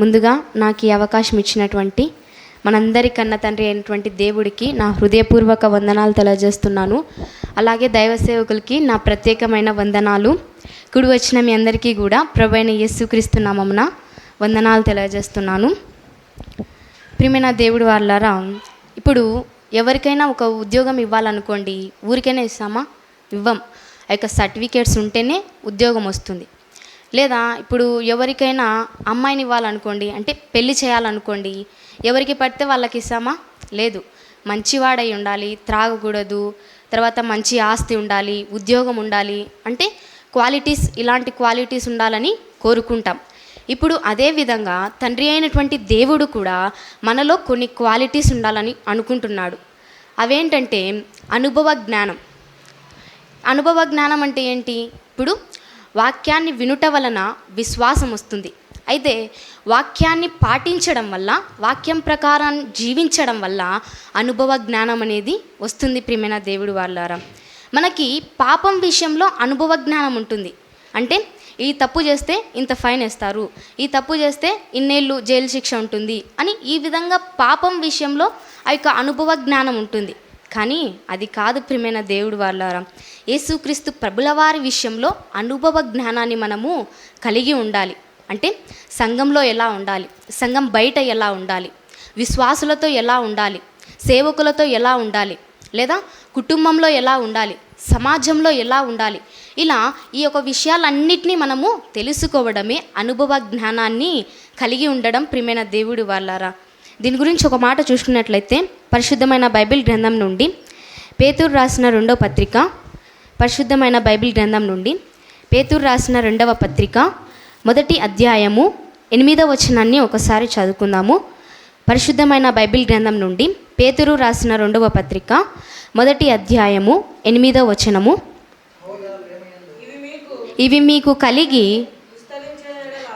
ముందుగా నాకు ఈ అవకాశం ఇచ్చినటువంటి మనందరి కన్న తండ్రి అయినటువంటి దేవుడికి నా హృదయపూర్వక వందనాలు తెలియజేస్తున్నాను. అలాగే దైవ సేవకులకి నా ప్రత్యేకమైన వందనాలు. కుడి వచ్చిన మీ అందరికీ కూడా ప్రభైన యేసుక్రీస్తు నామమున వందనాలు తెలియజేస్తున్నాను. ప్రియమైన దేవుడు వాళ్ళారా ఇప్పుడు ఎవరికైనా ఒక ఉద్యోగం ఇవ్వాలనుకోండి ఊరికైనా ఇస్తామా? ఇవ్వం. ఆ యొక్క సర్టిఫికేట్స్ ఉంటేనే ఉద్యోగం వస్తుంది. లేదా ఇప్పుడు ఎవరికైనా అమ్మాయిని ఇవ్వాలనుకోండి అంటే పెళ్ళి చేయాలనుకోండి ఎవరికి పడితే వాళ్ళకి ఇస్తామా? లేదు. మంచివాడై ఉండాలి త్రాగకూడదు తర్వాత మంచి ఆస్తి ఉండాలి ఉద్యోగం ఉండాలి అంటే క్వాలిటీస్ ఇలాంటి క్వాలిటీస్ ఉండాలని కోరుకుంటాం. ఇప్పుడు అదే విధంగా తండ్రి అయినటువంటి దేవుడు కూడా మనలో కొన్ని క్వాలిటీస్ ఉండాలని అనుకుంటున్నాడు. అవేంటంటే అనుభవ జ్ఞానం. అనుభవ జ్ఞానం అంటే ఏంటి? ఇప్పుడు వాక్యాన్ని వినుట వలన విశ్వాసం వస్తుంది. అయితే వాక్యాన్ని పాటించడం వల్ల వాక్యం ప్రకారం జీవించడం వల్ల అనుభవ జ్ఞానం అనేది వస్తుంది ప్రియమైన దేవుడు వాళ్ళారా మనకి పాపం విషయంలో అనుభవ జ్ఞానం ఉంటుంది. అంటే ఈ తప్పు చేస్తే ఇంత ఫైన్ వేస్తారు ఈ తప్పు చేస్తే ఇన్నేళ్ళు జైలు శిక్ష ఉంటుంది అని ఈ విధంగా పాపం విషయంలో ఆ యొక్క అనుభవ జ్ఞానం ఉంటుంది. కానీ అది కాదు ప్రియమైన దేవుడు వాళ్ళారా యేసుక్రీస్తు ప్రభుల వారి విషయంలో అనుభవ జ్ఞానాన్ని మనము కలిగి ఉండాలి. అంటే సంఘంలో ఎలా ఉండాలి? సంఘం బయట ఎలా ఉండాలి? విశ్వాసులతో ఎలా ఉండాలి? సేవకులతో ఎలా ఉండాలి? లేదా కుటుంబంలో ఎలా ఉండాలి? సమాజంలో ఎలా ఉండాలి? ఇలా ఈ యొక్క విషయాలన్నిటినీ మనము తెలుసుకోవడమే అనుభవ జ్ఞానాన్ని కలిగి ఉండడం ప్రియమైన దేవుడు వాళ్ళారా దీని గురించి ఒక మాట చూసుకున్నట్లయితే పరిశుద్ధమైన బైబిల్ గ్రంథం నుండి పేతూరు రాసిన రెండో పత్రిక పరిశుద్ధమైన బైబిల్ గ్రంథం నుండి పేతూరు రాసిన రెండవ పత్రిక మొదటి అధ్యాయము ఎనిమిదవ వచనాన్ని ఒకసారి చదువుకుందాము. పరిశుద్ధమైన బైబిల్ గ్రంథం నుండి పేతురు రాసిన రెండవ పత్రిక మొదటి అధ్యాయము ఎనిమిదవ వచనము. ఇవి మీకు కలిగి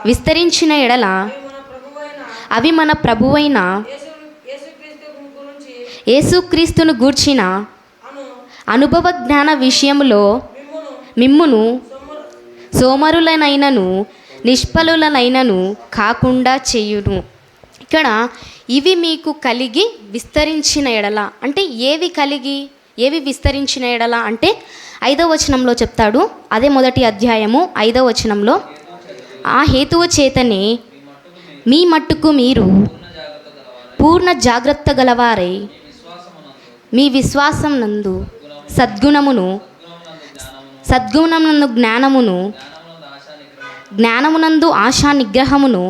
విస్తరించిన ఎడల అవి మన ప్రభువైన యేసుక్రీస్తును గూర్చిన అనుభవ జ్ఞాన విషయంలో మిమ్మును సోమరులనైనను నిష్ఫలులనైనను కాకుండా చేయును. ఇక్కడ ఇవి మీకు కలిగి విస్తరించిన ఎడల. అంటే ఏవి కలిగి ఏవి విస్తరించిన ఎడల అంటే ఐదవ వచనంలో చెప్తాడు. అదే మొదటి అధ్యాయము ఐదవ వచనంలో ఆ హేతువు చేతనే మీ మట్టుకు మీరు పూర్ణ జాగ్రత్త గలవారై. మీ విశ్వాసం నందు సద్గుణమును సద్గుణమునందు జ్ఞానమును జ్ఞానమునందు ఆశా నిగ్రహమును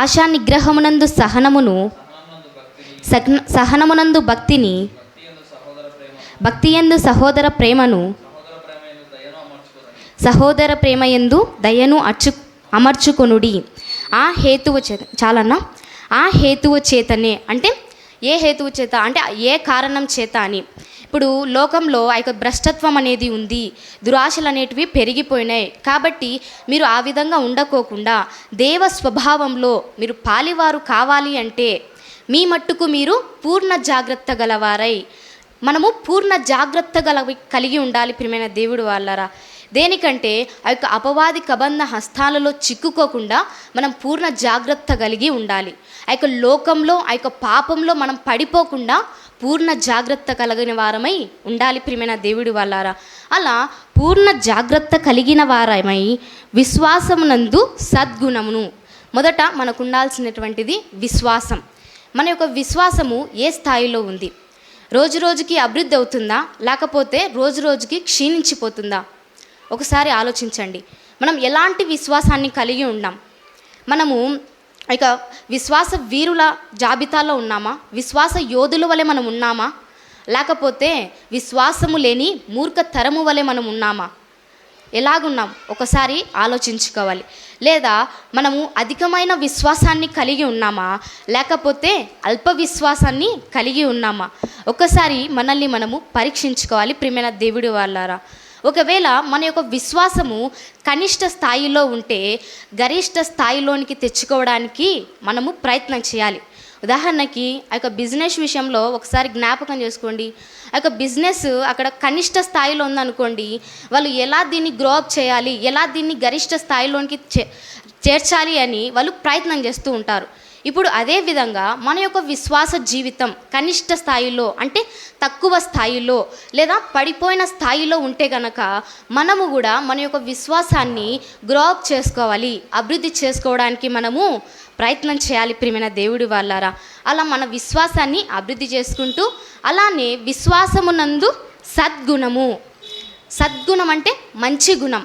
ఆశా నిగ్రహమునందు సహనమును సహనమునందు భక్తిని భక్తి ఎందు సహోదర ప్రేమను సహోదర ప్రేమ ఎందు దయను అచ్చు అమర్చుకొనుడి. ఆ హేతువు చేత చాలన్నా? ఆ హేతువు చేతనే అంటే ఏ హేతువు చేత? అంటే ఏ కారణం చేత అని. ఇప్పుడు లోకంలో ఆ యొక్క భ్రష్టత్వం అనేది ఉంది. దురాశలు అనేటివి పెరిగిపోయినాయి. కాబట్టి మీరు ఆ విధంగా ఉండకోకుండా దేవ స్వభావంలో మీరు పాలివారు కావాలి అంటే మీ మట్టుకు మీరు పూర్ణ జాగ్రత్త గలవారై. మనము పూర్ణ జాగ్రత్త గల కలిగి ఉండాలి ప్రియమైన దేవుడు వాళ్ళరా. దేనికంటే ఆ యొక్క అపవాది కబంధ హస్తాలలో చిక్కుకోకుండా మనం పూర్ణ జాగ్రత్త కలిగి ఉండాలి. ఆ యొక్క లోకంలో ఆ యొక్క పాపంలో మనం పడిపోకుండా పూర్ణ జాగ్రత్త కలిగిన వారమై ఉండాలి ప్రియమైన దేవుడి వాళ్ళారా అలా పూర్ణ జాగ్రత్త కలిగిన వారమై విశ్వాసమునందు సద్గుణమును. మొదట మనకు ఉండాల్సినటువంటిది విశ్వాసం. మన యొక్క విశ్వాసము ఏ స్థాయిలో ఉంది? రోజు రోజుకి అభివృద్ధి అవుతుందా? లేకపోతే రోజు రోజుకి క్షీణించిపోతుందా? ఒకసారి ఆలోచించండి. మనం ఎలాంటి విశ్వాసాన్ని కలిగి ఉన్నాం? మనము ఇక విశ్వాస వీరుల జాబితాలో ఉన్నామా? విశ్వాస యోధుల వలె మనం ఉన్నామా? లేకపోతే విశ్వాసము లేని మూర్ఖ తరము వలె మనం ఉన్నామా? ఎలాగున్నాం? ఒకసారి ఆలోచించుకోవాలి. లేదా మనము అధికమైన విశ్వాసాన్ని కలిగి ఉన్నామా? లేకపోతే అల్ప విశ్వాసాన్ని కలిగి ఉన్నామా? ఒకసారి మనల్ని మనము పరీక్షించుకోవాలి ప్రియమైన దేవుడి వాళ్ళారా ఒకవేళ మన యొక్క విశ్వాసము కనిష్ట స్థాయిలో ఉంటే గరిష్ట స్థాయిలోనికి తెచ్చుకోవడానికి మనము ప్రయత్నం చేయాలి. ఉదాహరణకి ఆ యొక్క బిజినెస్ విషయంలో ఒకసారి జ్ఞాపకం చేసుకోండి. ఆ యొక్క బిజినెస్ అక్కడ కనిష్ట స్థాయిలో ఉందనుకోండి వాళ్ళు ఎలా దీన్ని గ్రో అప్ చేయాలి ఎలా దీన్ని గరిష్ట స్థాయిలోనికి చే చేర్చాలి అని వాళ్ళు ప్రయత్నం చేస్తూ ఉంటారు. ఇప్పుడు అదే విధంగా మన యొక్క విశ్వాస జీవితం కనిష్ట స్థాయిలో అంటే తక్కువ స్థాయిలో లేదా పడిపోయిన స్థాయిలో ఉంటే గనక మనము కూడా మన యొక్క విశ్వాసాన్ని గ్రోప్ చేసుకోవాలి అభివృద్ధి చేసుకోవడానికి మనము ప్రయత్నం చేయాలి ప్రియమైన దేవుడి వాళ్ళారా అలా మన విశ్వాసాన్ని అభివృద్ధి చేసుకుంటూ అలానే విశ్వాసమునందు సద్గుణము. సద్గుణం అంటే మంచి గుణం.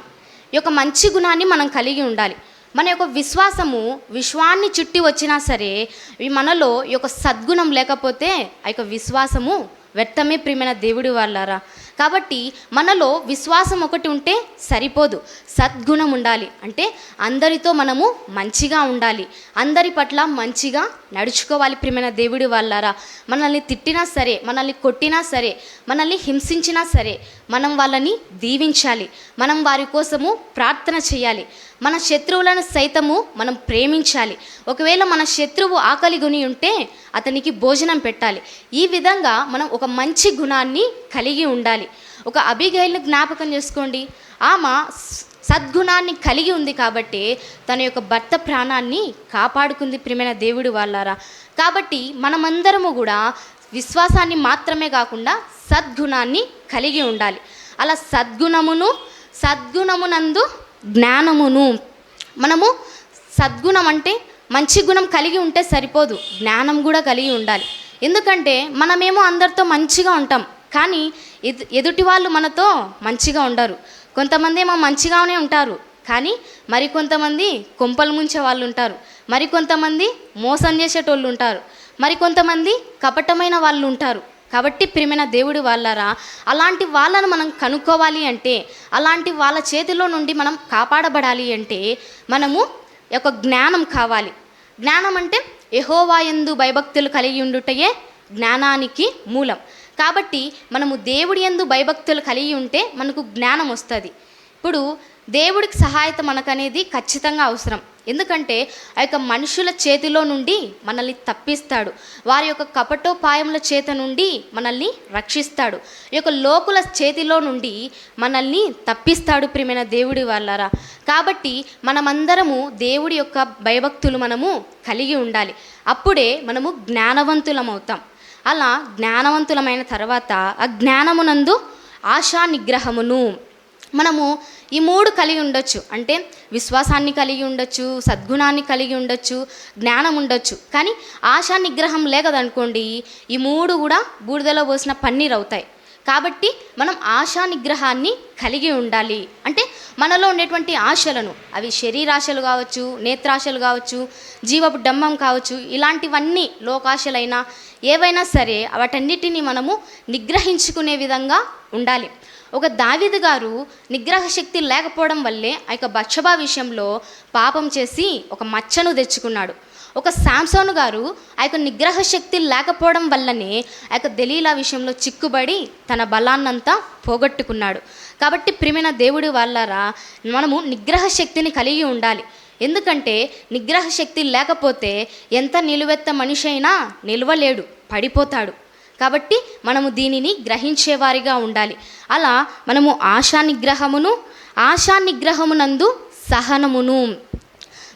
ఈ యొక్క మంచి గుణాన్ని మనం కలిగి ఉండాలి. మన యొక్క విశ్వాసము విశ్వాన్ని చుట్టి వచ్చినా సరే మనలో ఈ యొక్క సద్గుణం లేకపోతే ఆ యొక్క విశ్వాసము వ్యర్థమే ప్రియమైన దేవుడి వాళ్ళారా. కాబట్టి మనలో విశ్వాసం ఒకటి ఉంటే సరిపోదు. సద్గుణం ఉండాలి. అంటే అందరితో మనము మంచిగా ఉండాలి. అందరి పట్ల మంచిగా నడుచుకోవాలి ప్రియమైన దేవుడి వాళ్ళారా. మనల్ని తిట్టినా సరే మనల్ని కొట్టినా సరే మనల్ని హింసించినా సరే మనం వాళ్ళని దీవించాలి. మనం వారి కోసము ప్రార్థన చేయాలి. మన శత్రువులను సైతము మనం ప్రేమించాలి. ఒకవేళ మన శత్రువు ఆకలి గుని ఉంటే అతనికి భోజనం పెట్టాలి. ఈ విధంగా మనం ఒక మంచి గుణాన్ని కలిగి ఉండాలి. ఒక అభిగైల్ని జ్ఞాపకం చేసుకోండి. ఆమె సద్గుణాన్ని కలిగి ఉంది కాబట్టి తన యొక్క భర్త ప్రాణాన్ని కాపాడుకుంది ప్రియమైన దేవుడు వాళ్ళారా. కాబట్టి మనమందరము కూడా విశ్వాసాన్ని మాత్రమే కాకుండా సద్గుణాన్ని కలిగి ఉండాలి. అలా సద్గుణమును సద్గుణమునందు జ్ఞానమును మనము సద్గుణం అంటే మంచి గుణం కలిగి ఉంటే సరిపోదు. జ్ఞానం కూడా కలిగి ఉండాలి. ఎందుకంటే మనమేమో అందరితో మంచిగా ఉంటాం. కానీ ఎదు ఎదుటి వాళ్ళు మనతో మంచిగా ఉండరు. కొంతమంది ఏమో మంచిగానే ఉంటారు. కానీ మరికొంతమంది కొంపలు ముంచే వాళ్ళు ఉంటారు. మరికొంతమంది మోసం చేసేటోళ్ళు ఉంటారు. మరికొంతమంది కపటమైన వాళ్ళు ఉంటారు. కాబట్టి ప్రియమైన దేవుడి వాళ్ళరా అలాంటి వాళ్ళను మనం కనుక్కోవాలి అంటే అలాంటి వాళ్ళ చేతిలో నుండి మనం కాపాడబడాలి అంటే మనము ఒక జ్ఞానం కావాలి. జ్ఞానం అంటే యహోవా ఎందు భయభక్తులు కలిగి ఉండుటయే జ్ఞానానికి మూలం. కాబట్టి మనము దేవుడి ఎందు భయభక్తులు కలిగి ఉంటే మనకు జ్ఞానం వస్తుంది. ఇప్పుడు దేవుడికి సహాయత మనకనేది ఖచ్చితంగా అవసరం. ఎందుకంటే ఆ యొక్క మనుషుల చేతిలో నుండి మనల్ని తప్పిస్తాడు. వారి యొక్క కపటోపాయముల చేత నుండి మనల్ని రక్షిస్తాడు. ఈ యొక్క లోకుల చేతిలో నుండి మనల్ని తప్పిస్తాడు ప్రియమైన దేవుడి వాళ్ళారా. కాబట్టి మనమందరము దేవుడి యొక్క భయభక్తులు మనము కలిగి ఉండాలి. అప్పుడే మనము జ్ఞానవంతులం అవుతాం. అలా జ్ఞానవంతులమైన తర్వాత ఆ జ్ఞానమునందు ఆశా నిగ్రహమును మనము ఈ మూడు కలిగి ఉండొచ్చు. అంటే విశ్వాసాన్ని కలిగి ఉండొచ్చు సద్గుణాన్ని కలిగి ఉండొచ్చు జ్ఞానం ఉండొచ్చు. కానీ ఆశా నిగ్రహం లేకదనుకోండి ఈ మూడు కూడా బూడిదలో పోసిన పన్నీర్ అవుతాయి. కాబట్టి మనం ఆశా నిగ్రహాన్ని కలిగి ఉండాలి. అంటే మనలో ఉండేటువంటి ఆశలను అవి శరీరాశలు కావచ్చు నేత్రాశలు కావచ్చు జీవపు డమ్మం కావచ్చు ఇలాంటివన్నీ లోకాశలైనా ఏవైనా సరే వాటన్నిటిని మనము నిగ్రహించుకునే విధంగా ఉండాలి. ఒక దావిద గారు నిగ్రహ శక్తి లేకపోవడం వల్లే ఆ యొక్క బచ్చబా విషయంలో పాపం చేసి ఒక మచ్చను తెచ్చుకున్నాడు. ఒక శాంసోను గారు ఆ యొక్క నిగ్రహ శక్తి లేకపోవడం వల్లనే ఆ యొక్క దలీలా విషయంలో చిక్కుబడి తన బలాన్నంతా పోగొట్టుకున్నాడు. కాబట్టి ప్రిమిన దేవుడి వల్లరా మనము నిగ్రహ శక్తిని కలిగి ఉండాలి. ఎందుకంటే నిగ్రహ శక్తి లేకపోతే ఎంత నిలువెత్త మనిషి అయినా నిలవలేడు పడిపోతాడు. కాబట్టి మనము దీనిని గ్రహించేవారిగా ఉండాలి. అలా మనము ఆశా నిగ్రహమును ఆశా నిగ్రహమునందు సహనమును.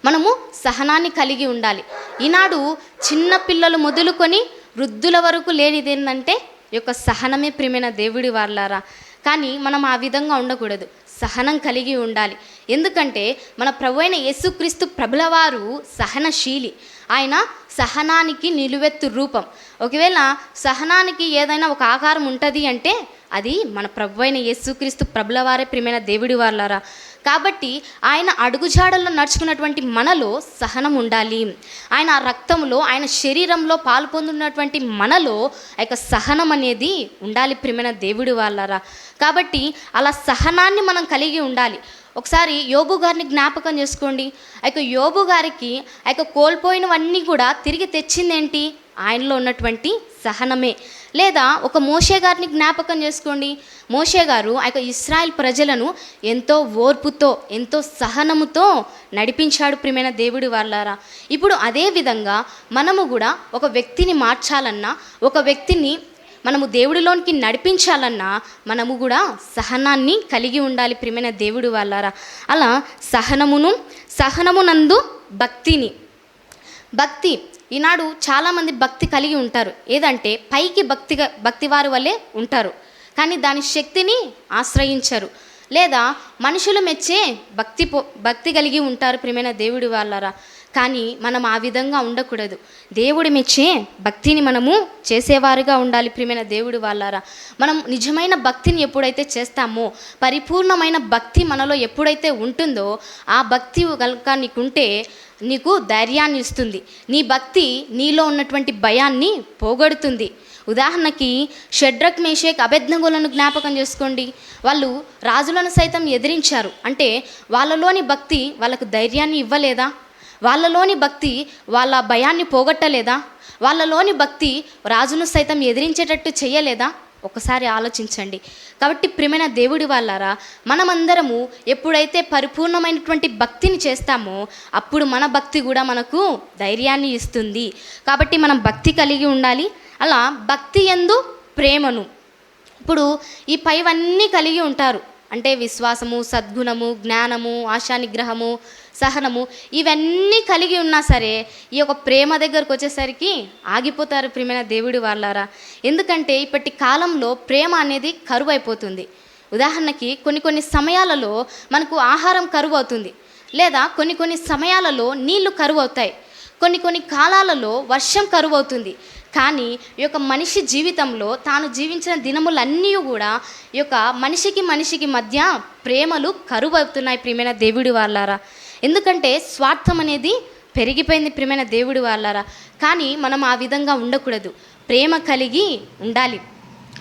మనము సహనాన్ని కలిగి ఉండాలి. ఈనాడు చిన్న పిల్లలు మొదలుకొని వృద్ధుల వరకు లేనిది ఏంటంటే ఈ యొక్క సహనమే ప్రేమైన దేవుడి వాళ్ళారా కానీ మనం ఆ విధంగా ఉండకూడదు. సహనం కలిగి ఉండాలి. ఎందుకంటే మన ప్రభు అయిన యేసుక్రీస్తు ప్రభులవారు సహనశీలి. ఆయన సహనానికి నిలువెత్తు రూపం. ఒకవేళ సహనానికి ఏదైనా ఒక ఆకారం ఉంటుంది అంటే అది మన ప్రభు అయిన యేసుక్రీస్తు ప్రభులవారే ప్రియమైన దేవుడి వాళ్ళారా కాబట్టి ఆయన అడుగుజాడల్లో నడుచుకున్నటువంటి మనలో సహనం ఉండాలి. ఆయన రక్తంలో ఆయన శరీరంలో పాలు పొందున్నటువంటి మనలో ఆ యొక్క సహనం అనేది ఉండాలి ప్రియమైన దేవుడి వాళ్ళారా. కాబట్టి అలా సహనాన్ని మనం కలిగి ఉండాలి. ఒకసారి యోబు గారిని జ్ఞాపకం చేసుకోండి. ఆ యొక్క యోబు గారికి ఆ యొక్క కోల్పోయినవన్నీ కూడా తిరిగి తెచ్చిందేంటి? ఆయనలో ఉన్నటువంటి సహనమే. లేదా ఒక మోషే గారిని జ్ఞాపకం చేసుకోండి. మోషే గారు ఆ యొక్క ఇస్రాయల్ ప్రజలను ఎంతో ఓర్పుతో ఎంతో సహనముతో నడిపించాడు ప్రియమైన దేవుడి వాళ్ళారా ఇప్పుడు అదే విధంగా మనము కూడా ఒక వ్యక్తిని మార్చాలన్నా ఒక వ్యక్తిని మనము దేవుడిలోనికి నడిపించాలన్నా మనము కూడా సహనాన్ని కలిగి ఉండాలి ప్రియమైన దేవుడు వాళ్ళారా అలా సహనమును సహనమునందు భక్తిని భక్తి ఈనాడు చాలామంది భక్తి కలిగి ఉంటారు. ఏదంటే పైకి భక్తిగా వారి వల్లే ఉంటారు. కానీ దాని శక్తిని ఆశ్రయించరు. లేదా మనుషులు మెచ్చే భక్తి భక్తి కలిగి ఉంటారు ప్రియమైన దేవుడి వాళ్ళరా. కానీ మనం ఆ విధంగా ఉండకూడదు. దేవుడి మెచ్చే భక్తిని మనము చేసేవారుగా ఉండాలి ప్రియమైన దేవుడి వాళ్ళారా. మనం నిజమైన భక్తిని ఎప్పుడైతే చేస్తామో పరిపూర్ణమైన భక్తి మనలో ఎప్పుడైతే ఉంటుందో ఆ భక్తి కనుక నీకుంటే నీకు ధైర్యాన్ని ఇస్తుంది. నీ భక్తి నీలో ఉన్నటువంటి భయాన్ని పోగొడుతుంది. ఉదాహరణకి షడ్రక్ మేషేక్ అభెజ్ఞగులను జ్ఞాపకం చేసుకోండి. వాళ్ళు రాజులను సైతం ఎదిరించారు. అంటే వాళ్ళలోని భక్తి వాళ్ళకు ధైర్యాన్ని ఇవ్వలేదా? వాళ్ళలోని భక్తి వాళ్ళ భయాన్ని పోగొట్టలేదా? వాళ్ళలోని భక్తి రాజును సైతం ఎదిరించేటట్టు చేయలేదా? ఒకసారి ఆలోచించండి. కాబట్టి ప్రియమైన దేవుడి వాళ్ళారా మనమందరము ఎప్పుడైతే పరిపూర్ణమైనటువంటి భక్తిని చేస్తామో అప్పుడు మన భక్తి కూడా మనకు ధైర్యాన్ని ఇస్తుంది. కాబట్టి మనం భక్తి కలిగి ఉండాలి. అలా భక్తి ఎందు ప్రేమను. ఇప్పుడు ఈ పైవన్నీ కలిగి ఉంటారు. అంటే విశ్వాసము సద్గుణము జ్ఞానము ఆశానిగ్రహము సహనము ఇవన్నీ కలిగి ఉన్నా సరే ఈ యొక్క ప్రేమ దగ్గరకు వచ్చేసరికి ఆగిపోతారు ప్రియమైన దేవుడి వాళ్ళారా. ఎందుకంటే ఇప్పటి కాలంలో ప్రేమ అనేది కరువు అయిపోతుంది ఉదాహరణకి కొన్ని కొన్ని సమయాలలో మనకు ఆహారం కరువు అవుతుంది లేదా కొన్ని కొన్ని సమయాలలో నీళ్ళు కరువు అవుతాయి కొన్ని కొన్ని కాలాలలో వర్షం కరువు అవుతుంది కానీ ఈ యొక్క మనిషి జీవితంలో తాను జీవించిన దినములన్నీ కూడా ఈ యొక్క మనిషికి మనిషికి మధ్య ప్రేమలు కరువు అవుతున్నాయి ప్రియమైన దేవుడి వాళ్ళారా. ఎందుకంటే స్వార్థం అనేది పెరిగిపోయింది ప్రియమైన దేవుడి వాళ్ళారా. కానీ మనం ఆ విధంగా ఉండకూడదు. ప్రేమ కలిగి ఉండాలి.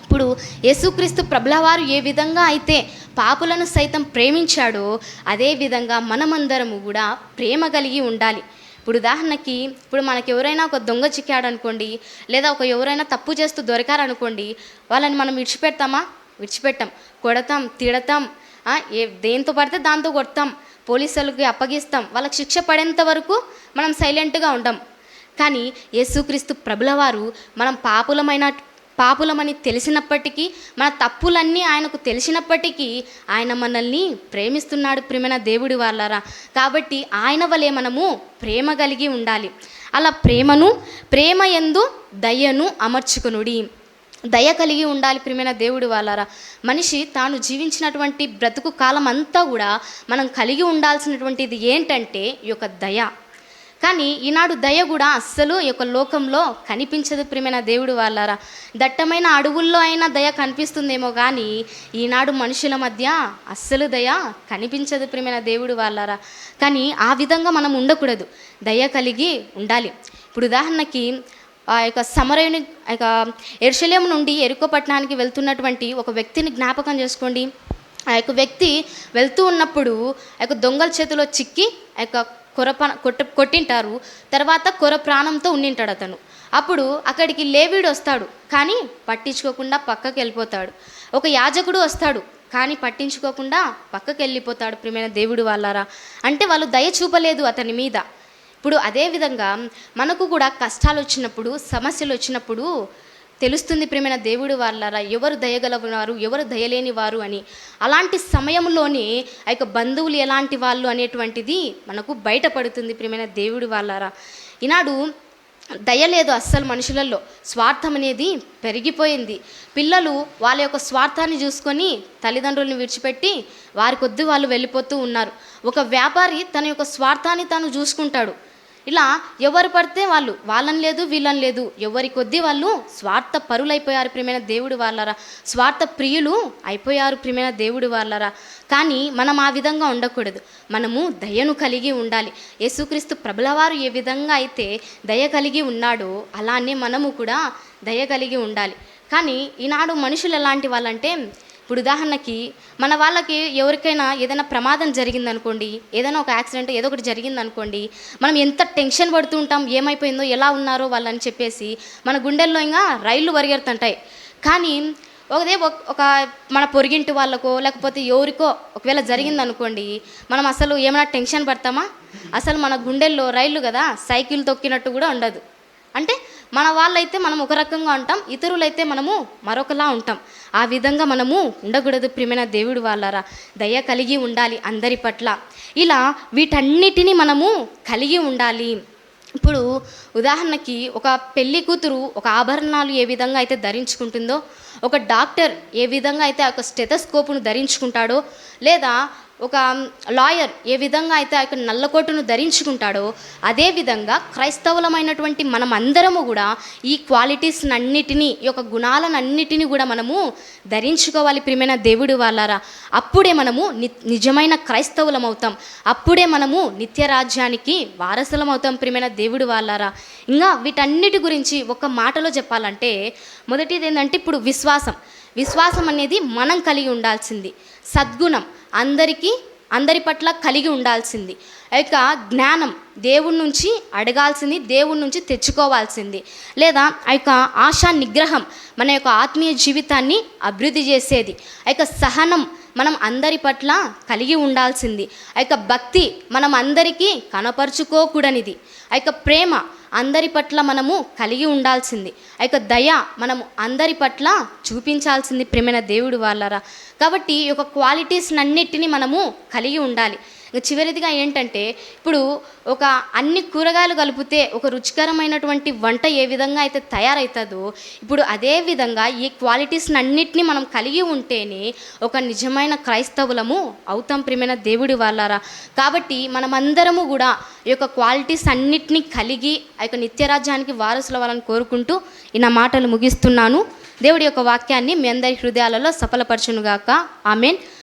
ఇప్పుడు యేసుక్రీస్తు ప్రభులవారు ఏ విధంగా అయితే పాపులను సైతం ప్రేమించాడో అదే విధంగా మనమందరము కూడా ప్రేమ కలిగి ఉండాలి. ఇప్పుడు ఉదాహరణకి ఇప్పుడు మనకి ఎవరైనా ఒక దొంగ చిక్కాడు అనుకోండి లేదా ఒక ఎవరైనా తప్పు చేస్తూ దొరికారనుకోండి వాళ్ళని మనం విడిచిపెడతామా? విడిచిపెట్టాం. కొడతాం తిడతాం ఏ దేంతో పడితే దాంతో కొడతాం పోలీసులకి అప్పగిస్తాం వాళ్ళకి శిక్ష పడేంత వరకు మనం సైలెంట్గా ఉండం. కానీ యేసుక్రీస్తు ప్రభులవారు మనం పాపులమైన పాపులమని తెలిసినప్పటికీ మన తప్పులన్నీ ఆయనకు తెలిసినప్పటికీ ఆయన మనల్ని ప్రేమిస్తున్నాడు ప్రేమైన దేవుడి వాళ్ళరా కాబట్టి ఆయన వలె మనము ప్రేమ కలిగి ఉండాలి. అలా ప్రేమను ప్రేమ ఎందు దయను అమర్చుకునుడి. దయ కలిగి ఉండాలి ప్రియమైన దేవుడు వాళ్ళారా మనిషి తాను జీవించినటువంటి బ్రతుకు కాలం అంతా కూడా మనం కలిగి ఉండాల్సినటువంటిది ఏంటంటే ఈ యొక్క దయ. కానీ ఈనాడు దయ కూడా అస్సలు ఈ యొక్క లోకంలో కనిపించదు ప్రియమైన దేవుడు వాళ్ళారా. దట్టమైన అడవుల్లో అయినా దయ కనిపిస్తుందేమో కానీ ఈనాడు మనుషుల మధ్య అస్సలు దయ కనిపించదు ప్రియమైన దేవుడు వాళ్ళారా. కానీ ఆ విధంగా మనం ఉండకూడదు. దయ కలిగి ఉండాలి. ఇప్పుడు ఉదాహరణకి ఆ యొక్క సమరయుని ఆ యొక్క ఎరుషలేం నుండి ఎరుకో పట్టణానికి వెళ్తున్నటువంటి ఒక వ్యక్తిని జ్ఞాపకం చేసుకోండి. ఆ యొక్క వ్యక్తి వెళ్తూ ఉన్నప్పుడు ఆ యొక్క దొంగల చేతిలో చిక్కి ఆ యొక్క కొర కొట్ట కొట్టింటారు. తర్వాత కొర ప్రాణంతో ఉండింటాడు అతను. అప్పుడు అక్కడికి లేవీడు వస్తాడు. కానీ పట్టించుకోకుండా పక్కకి వెళ్ళిపోతాడు. ఒక యాజకుడు వస్తాడు. కానీ పట్టించుకోకుండా పక్కకి వెళ్ళిపోతాడు ప్రియమైన దేవుడు వాళ్ళారా. అంటే వాళ్ళు దయ చూపలేదు అతని మీద. ఇప్పుడు అదేవిధంగా మనకు కూడా కష్టాలు వచ్చినప్పుడు సమస్యలు వచ్చినప్పుడు తెలుస్తుంది ప్రేమైన దేవుడు వాళ్ళారా ఎవరు దయగలవారు ఎవరు దయలేని వారు అని. అలాంటి సమయంలోనే ఆ యొక్క బంధువులు ఎలాంటి వాళ్ళు అనేటువంటిది మనకు బయటపడుతుంది ప్రేమైన దేవుడు వాళ్ళారా ఈనాడు దయ లేదు అస్సలు మనుషులలో. స్వార్థం అనేది పెరిగిపోయింది. పిల్లలు వాళ్ళ యొక్క స్వార్థాన్ని చూసుకొని తల్లిదండ్రులను విడిచిపెట్టి వారి కొద్ది వాళ్ళు వెళ్ళిపోతూ ఉన్నారు. ఒక వ్యాపారి తన యొక్క స్వార్థాన్ని తాను చూసుకుంటాడు. ఇలా ఎవరు పడితే వాళ్ళు వాళ్ళని లేదు వీళ్ళని లేదు ఎవరి కొద్దీ వాళ్ళు స్వార్థ పరులైపోయారు ప్రియమైన దేవుడు వాళ్ళరా. స్వార్థ ప్రియులు అయిపోయారు ప్రియమైన దేవుడు వాళ్ళరా. కానీ మనం ఆ విధంగా ఉండకూడదు. మనము దయను కలిగి ఉండాలి. యేసుక్రీస్తు ప్రభులవారు ఏ విధంగా అయితే దయ కలిగి ఉన్నాడో అలానే మనము కూడా దయ కలిగి ఉండాలి. కానీ ఈనాడు మనుషులు ఎలాంటి వాళ్ళంటే ఇప్పుడు ఉదాహరణకి మన వాళ్ళకి ఎవరికైనా ఏదైనా ప్రమాదం జరిగిందనుకోండి ఏదైనా ఒక యాక్సిడెంట్ ఏదో ఒకటి జరిగిందనుకోండి మనం ఎంత టెన్షన్ పడుతూ ఉంటాం ఏమైపోయిందో ఎలా ఉన్నారో వాళ్ళని చెప్పేసి మన గుండెల్లో ఇంకా రైళ్ళు వరిగెడుతుంటాయి కానీ ఒకదే ఒక మన పొరిగింటి వాళ్ళకో లేకపోతే ఎవరికో ఒకవేళ జరిగిందనుకోండి మనం అసలు ఏమైనా టెన్షన్ పడతామా? అసలు మన గుండెల్లో రైళ్ళు కదా సైకిల్ తొక్కినట్టు కూడా ఉండదు. అంటే మన వాళ్ళైతే మనం ఒక రకంగా ఉంటాం ఇతరులైతే మనము మరొకలా ఉంటాం. ఆ విధంగా మనము ఉండకూడదు ప్రియమైన దేవుడు వాళ్ళరా. దయ కలిగి ఉండాలి అందరి పట్ల. ఇలా వీటన్నిటినీ మనము కలిగి ఉండాలి. ఇప్పుడు ఉదాహరణకి ఒక పెళ్ళి కూతురు ఒక ఆభరణాలు ఏ విధంగా అయితే ధరించుకుంటుందో ఒక డాక్టర్ ఏ విధంగా అయితే ఒక స్టెథస్కోప్ను ధరించుకుంటాడో లేదా ఒక లాయర్ ఏ విధంగా అయితే ఆ యొక్క నల్లకోటును ధరించుకుంటాడో అదే విధంగా క్రైస్తవులమైనటువంటి మనం అందరము కూడా ఈ క్వాలిటీస్ అన్నిటినీ ఈ యొక్క గుణాలన్నిటినీ కూడా మనము ధరించుకోవాలి ప్రియమైన దేవుడు వాళ్ళారా. అప్పుడే మనము ని నిజమైన క్రైస్తవులం అవుతాం అప్పుడే మనము నిత్య రాజ్యానికి వారసులం అవుతాం ప్రియమైన దేవుడు వాళ్ళారా. ఇంకా వీటన్నిటి గురించి ఒక మాటలో చెప్పాలంటే మొదటిది ఏంటంటే ఇప్పుడు విశ్వాసం. విశ్వాసం అనేది మనం కలిగి ఉండాల్సింది. సద్గుణం. అందరికీ అందరి పట్ల కలిగి ఉండాల్సింది. ఆ యొక్క జ్ఞానం దేవుడి నుంచి అడగాల్సింది దేవుడి నుంచి తెచ్చుకోవాల్సింది. లేదా ఆ యొక్క ఆశా నిగ్రహం మన యొక్క ఆత్మీయ జీవితాన్ని అభివృద్ధి చేసేది. ఆ యొక్క సహనం మనం అందరి పట్ల కలిగి ఉండాల్సింది. ఆ యొక్క భక్తి మనం అందరికీ కనపరుచుకోకూడనిది. ఆ యొక్క ప్రేమ అందరి పట్ల మనము కలిగి ఉండాల్సింది. ఆ యొక్క దయ మనము అందరి పట్ల చూపించాల్సింది ప్రేమైన దేవుడు వాళ్ళరా. కాబట్టి ఈ యొక్క క్వాలిటీస్ అన్నిటిని మనము కలిగి ఉండాలి. ఇంకా చివరిదిగా ఏంటంటే ఇప్పుడు ఒక అన్ని కూరగాయలు కలిపితే ఒక రుచికరమైనటువంటి వంట ఏ విధంగా అయితే తయారవుతుందో ఇప్పుడు అదే విధంగా ఈ క్వాలిటీస్ అన్నిటిని మనం కలిగి ఉంటేనే ఒక నిజమైన క్రైస్తవులము అవుతాం ప్రియమైన దేవుడి వాళ్ళారా. కాబట్టి మనమందరము కూడా ఈ యొక్క క్వాలిటీస్ అన్నిటినీ కలిగి ఆ యొక్క నిత్యరాజ్యానికి వారసుల వాళ్ళని కోరుకుంటూ ఈ నా మాటలు ముగిస్తున్నాను. దేవుడి యొక్క వాక్యాన్ని మీ అందరి హృదయాలలో సఫలపరచునుగాక. ఆమెన్.